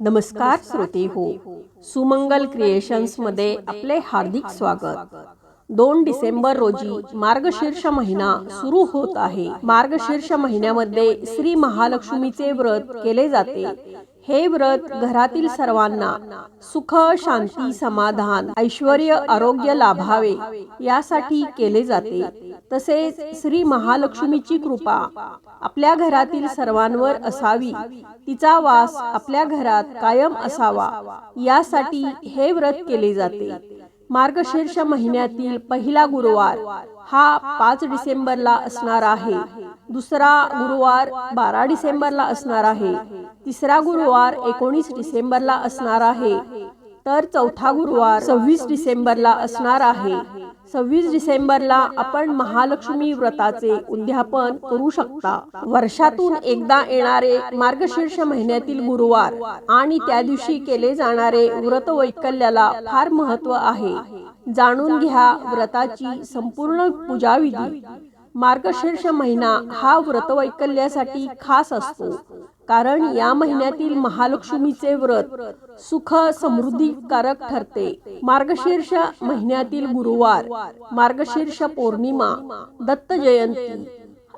नमस्कार श्रोते हो. सुमंगल क्रिएशन्समध्ये आपले हार्दिक स्वागत. दोन डिसेंबर रोजी मार्गशीर्ष महिना सुरू होत आहे. मार्गशीर्ष महिन्यामध्ये श्री महालक्ष्मीचे व्रत केले जाते. हे व्रत घरातील सर्वांना सुख शांती समाधान ऐश्वर आरोग्य लाभावे यासाठी केले जाते. तसेच श्री महालक्ष्मीची कृपा आपल्या घरातील सर्वांवर असावी. तिचा वास आपल्या घरात कायम असावा. यासाठी हे व्रत केले जाते. मार्गशीर्ष महिन्यातील पहिला गुरुवार हा पाच डिसेंबरला असणार आहे. दुसरा गुरुवार बारा डिसेंबरला असणार आहे. तिसरा गुरुवार एकोणीस डिसेंबरला असणार आहे. तर चौथा गुरुवार सव्वीस डिसेंबरला असणार आहे. सव्वीस डिसेंबरला आपण महालक्ष्मी व्रताचे उद्यापन करू शकता. वर्षातून एकदा येणारे मार्गशीर्ष महिन्यातील गुरुवार आणि त्या दिवशी केले जाणारे व्रत वैकल्याला फार महत्त्व आहे. जाणून घ्या व्रताची संपूर्ण पूजाविधी. मार्गशीर्ष महिना हा व्रत वैकल्यासाठी खास असतो. कारण या महिन्यातील महालक्ष्मीचे व्रत सुख समृद्धीकारक ठरते. मार्गशीर्ष महिन्यातील गुरुवार मार्गशीर्ष पौर्णिमा दत्त जयंती.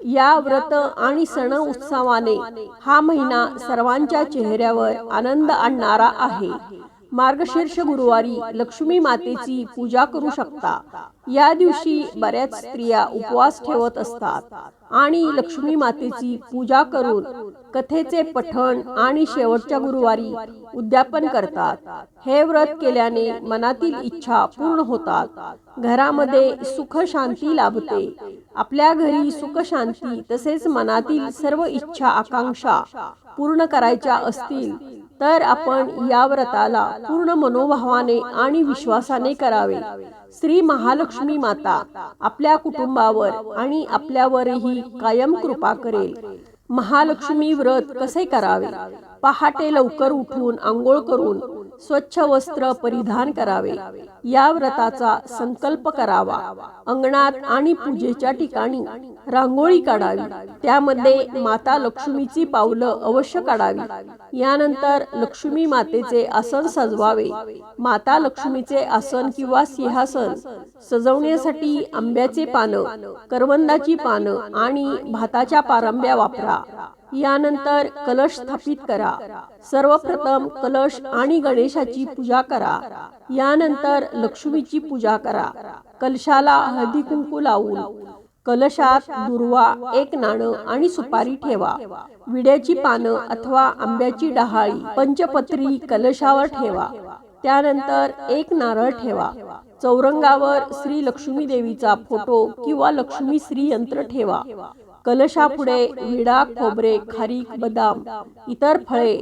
या व्रत आणि सण उत्सवाने हा महिना सर्वांच्या चेहऱ्यावर आनंद आणणारा आहे. मार्गशीर्ष गुरुवारी लक्ष्मी मातेची पूजा करू शकता. या दिवशी बऱ्याच स्त्रिया उपवास ठेवत असतात आणि लक्ष्मी मातेची पूजा करून कथेचे पठण आणि शेवटच्या गुरुवारी उद्यापन करतात. हे व्रत केल्याने मनातील इच्छा पूर्ण होतात. घरामध्ये सुख शांती लाभते. आपल्या घरी सुख शांती तसेच मनातील सर्व इच्छा आकांक्षा पूर्ण करायच्या असतील तर आपण या व्रताला पूर्ण मनोभावाने आणि विश्वासाने करावे. श्री महालक्ष्मी माता आपल्या कुटुंबावर आणि आपल्यावरही कायम कृपा करेल. महालक्ष्मी व्रत कसे करावे? पहाटे लवकर उठून आंघोळ करून स्वच्छ वस्त्र परिधान करावे. या व्रताचा संकल्प करावा. अंगणात आणि पूजेच्या ठिकाणी रांगोळी काढावी. त्यामध्ये माता लक्ष्मीची पावलं अवश्य काढावी. यानंतर लक्ष्मी मातेचे आसन सजवावे. माता लक्ष्मीचे आसन किंवा सिंहासन सजवण्यासाठी आंब्याचे पानं करवंदाची पानं आणि भाताच्या पारंब्या वापरा. यानंतर कलश स्थापित करा. सर्वप्रथम कलश आणि गणेशाची पूजा करा. यानंतर लक्ष्मीची पूजा करा. कलशाला हळदी कुंकू लावून कलशात दुर्वा एक नाणं आणि सुपारी ठेवा. विड्याची पानं अथवा आंब्याची डहाळी पंचपत्री कलशावर ठेवा. त्यानंतर एक नारळ ठेवा. चौरंगावर श्री लक्ष्मी देवीचा फोटो किंवा लक्ष्मी श्री यंत्र ठेवा. कलशापुढे विडा खोबरे खारीक बदाम इतर फळे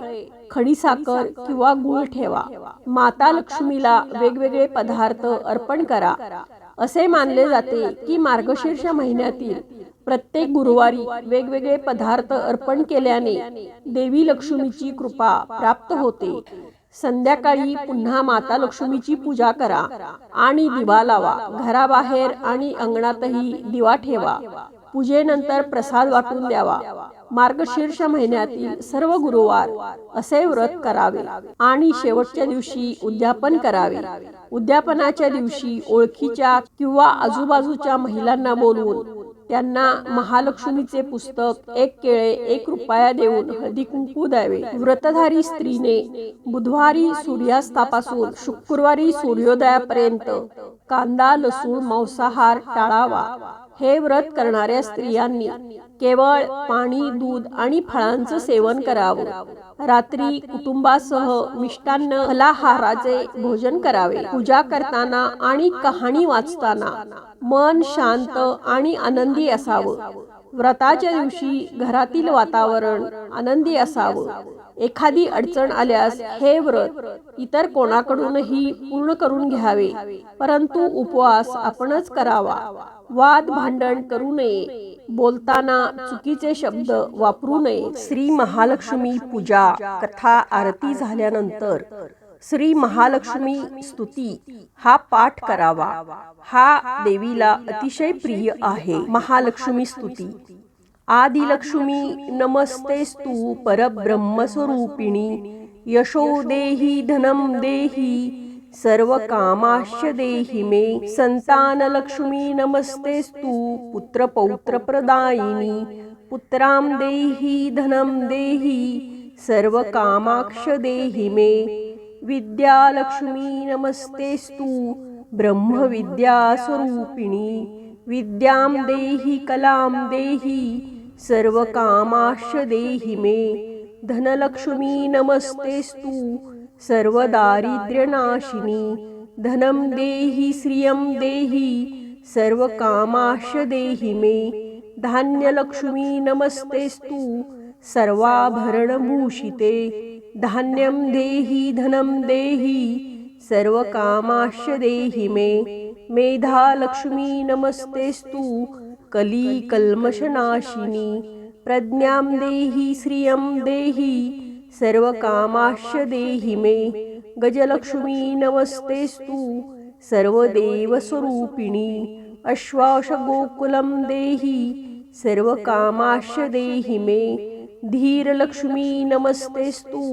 खडीसाखर किंवा गुळ ठेवा. माता लक्ष्मीला वेगवेगळे पदार्थ अर्पण करा. असे मानले जाते की मार्गशीर्ष महिन्यातील प्रत्येक गुरुवारी वेगवेगळे पदार्थ अर्पण केल्याने देवी लक्ष्मीची कृपा प्राप्त होते. संध्याकाळी पुन्हा माता लक्ष्मीची पूजा करा आणि दिवा लावा. घराबाहेर आणि अंगणातही दिवा ठेवा. पूजेनंतर प्रसाद वाटून द्यावा. मार्गशीर्ष महिन्यातील सर्व गुरुवार असे व्रत करावे. आणि शेवटच्या दिवशी उद्यापन करावे. उद्यापनाच्या दिवशी ओळखीच्या किंवा आजूबाजूच्या महिलांना बोलवून त्यांना महालक्ष्मीचे पुस्तक एक केळे एक रुपया देऊन हळदी कुंकू द्यावे. व्रतधारी स्त्रीने बुधवारी सूर्यास्तापासून शुक्रवारी सूर्योदयापर्यंत कांदा लसूण मांसाहार टाळावा. हे व्रत करणाऱ्या स्त्रियांनी केवळ पाणी दूध आणि फळांचं सेवन करावं. रात्री कुटुंबासह मिष्टान्न फलाहाराचे भोजन करावे. पूजा करताना आणि कहाणी वाचताना मन शांत आणि आनंदी असावं. व्रताच्या दिवशी घरातील वातावरण आनंदी असावं. एखादी अडचण आल्यास हे व्रत इतर कोणाकडूनही पूर्ण करून घ्यावे. परंतु उपवास आपणच करावा. वाद भांडण करू नये. बोलताना चुकीचे शब्द वापरू नये. श्री महालक्ष्मी पूजा कथा आरती झाल्यानंतर श्री महालक्ष्मी स्तुती हा पाठ करावा. हा देवीला अतिशय प्रिय आहे. महालक्ष्मी स्तुती. आदिलक्ष्मी नमस्तेस्तु परब्रह्मस्वरूपिणी। यशो देहि धनं देहि सर्वकामाश्च देहि मे। सन्तानलक्ष्मी नमस्तेस्तु पुत्रपौत्रप्रदायिनी। पुत्रां देहि धनं देहि सर्वकामाक्ष देहि मे। विद्यालक्ष्मी नमस्तेस्तु ब्रह्मविद्यास्वरूपिणी। विद्यां देहि कलां देहि सर्वकामाश्च देहि मे धनलक्ष्मी नमस्तेस्तु सर्वदारिद्र्यनाशिनी। धनं देहि श्रियं देहि। कामाश देहि मे धान्यलक्ष्मी नमस्तेस्तु सर्वाभरणभूषिते। धान्यं देहि धनं देहि। कामाश देहि मे मेधालक्ष्मी नमस्तेस्तु कलिकल्मषनाशिनी प्रज्ञां देहि श्रियं देहि सर्वकामाश्च देहि मे गजलक्ष्मी नमस्तेस्तु सर्वदेवस्वरूपिणी अश्वाशगोकुलं देहि सर्वकामाश्च देहि मे धीरलक्ष्मी नमस्तेस्तु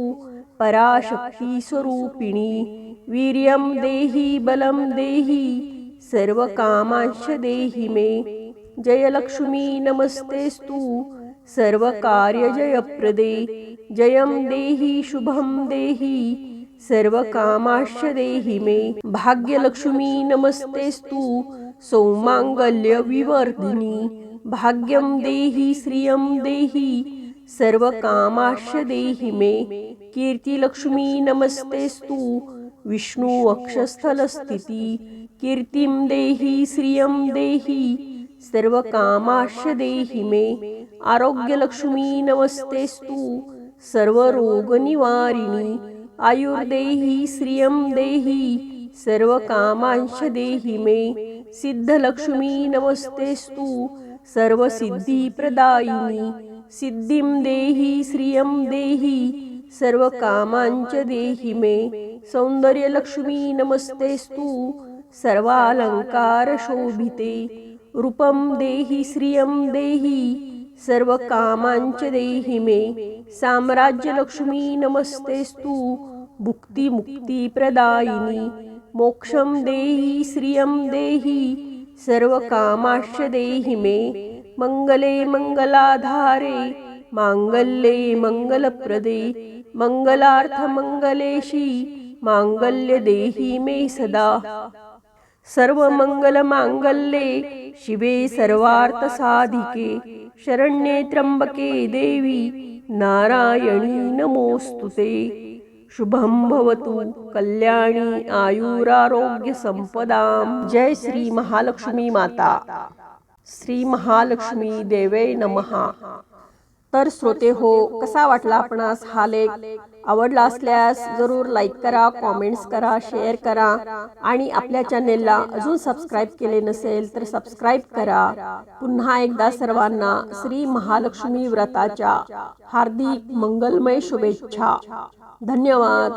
पराशक्तिस्वरूपिणी वीर्यं देहि बलं देहि सर्वकामांश्च देहि मे। जयलक्ष्मी नमस्तेस्तु सर्वकार्यजयप्रदे जयं देहि शुभं देहि। सर्वकामाश्च देहि मे। भाग्यलक्ष्मी नमस्तेस्तु सौमाङ्गल्यविवर्धिनी भाग्यं देहि श्रियं देहि। सर्वकामाश्च देहि मे। कीर्तिलक्ष्मी नमस्तेस्तु विष्णु वक्षस्थलस्थिती। कीर्तिं देहि श्रियं देहि। सर्वकामाश्च देहि मे। आरोग्यलक्ष्मी नमस्तेस्तु। सर्वरोगनिवारिणी आयुर्देहि श्रियं देहि। सर्वकामांश देहि मे। सिद्धलक्ष्मी नमस्तेस्तु। सर्वसिद्धिप्रदायिनी सिद्धिं देहि श्रियं देहि। सर्वकामांच देहि मे। सौन्दर्यलक्ष्मी नमस्तेस्तु। सर्वालङ्कारशोभिते। रूपं देहि श्रियं देहि सर्वकामांच देही मे। साम्राज्यलक्ष्मी नमस्तेस्तु। भुक्तिमुक्तिप्रदायिनी मोक्षं देहि श्रियं देहि। सर्वकामाश्च देहि मे। मङ्गले मङ्गलाधारे मंगलप्रदे। मङ्गलप्रदे मंगलेशी। मांगल्य देही मे सदा। सर्वमङ्गलमाङ्गल्ये शिवे सर्वार्थसाधिके शरण्ये त्र्यंबके देवी नारायणी नमोस्तुते शुभम शुभं भवतु कल्याणी आयुरारोग्यसंपदां जय श्री महालक्ष्मी माता। श्री महालक्ष्मी देवे नमहा तर श्रोते हो कसा वाटला आपणास हा लेख? आवडला असल्यास जरूर लाईक करा कॉमेंट्स करा शेअर करा आणि आपल्या चॅनेलला अजून सबस्क्राईब केले नसेल तर सबस्क्राईब करा. पुन्हा एकदा सर्वांना श्री महालक्ष्मी व्रताच्या हार्दिक मंगलमय शुभेच्छा. धन्यवाद.